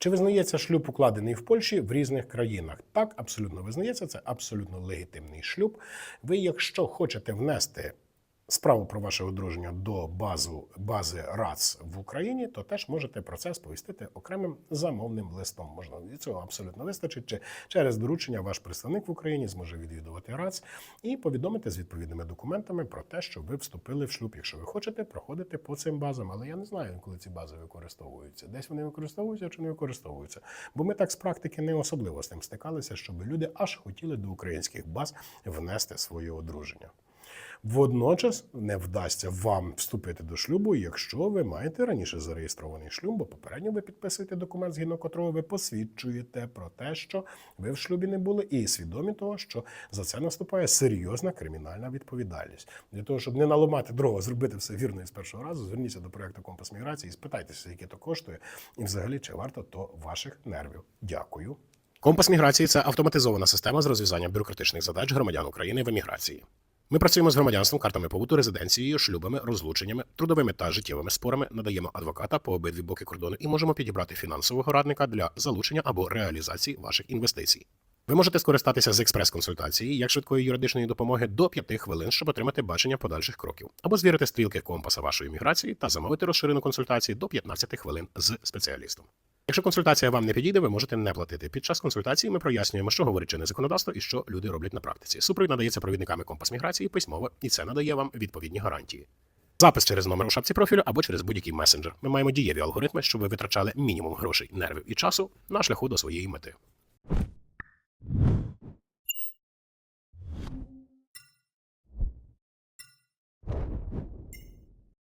Чи визнається шлюб, укладений в Польщі в різних країнах? Так, абсолютно визнається. Це абсолютно легітимний шлюб. Ви, якщо хочете внести справу про ваше одруження до базу, бази РАЦ в Україні, то теж можете про це сповістити окремим замовним листом. Можна і цього абсолютно вистачить. Чи через доручення ваш представник в Україні зможе відвідувати РАЦ і повідомити з відповідними документами про те, що ви вступили в шлюб. Якщо ви хочете, проходити по цим базам. Але я не знаю, коли ці бази використовуються. Десь вони використовуються чи не використовуються. Бо ми так з практики не особливо з тим стикалися, щоб люди аж хотіли до українських баз внести своє одруження. Водночас не вдасться вам вступити до шлюбу, якщо ви маєте раніше зареєстрований шлюб, бо попередньо ви підписуєте документ, згідно котрого ви посвідчуєте про те, що ви в шлюбі не були, і свідомі того, що за це наступає серйозна кримінальна відповідальність. Для того, щоб не наламати дрова, зробити все вірно і з першого разу, зверніться до проекту Компас міграції і спитайтеся, яке то коштує, і взагалі чи варто то ваших нервів. Дякую. Компас міграції це автоматизована система з розв'язання бюрократичних задач громадян України в еміграції. Ми працюємо з громадянством, картами побуту, резиденцією, шлюбами, розлученнями, трудовими та життєвими спорами, надаємо адвоката по обидві боки кордону і можемо підібрати фінансового радника для залучення або реалізації ваших інвестицій. Ви можете скористатися з експрес-консультації як швидкої юридичної допомоги до 5 хвилин, щоб отримати бачення подальших кроків, або звірити стрілки компаса вашої міграції та замовити розширену консультацію до 15 хвилин з спеціалістом. Якщо консультація вам не підійде, ви можете не платити. Під час консультації ми прояснюємо, що говорить чинне законодавство і що люди роблять на практиці. Супровід надається провідниками компас міграції письмово, і це надає вам відповідні гарантії. Запис через номер у шапці профілю або через будь-який месенджер. Ми маємо дієві алгоритми, щоб ви витрачали мінімум грошей, нервів і часу на шляху до своєї мети.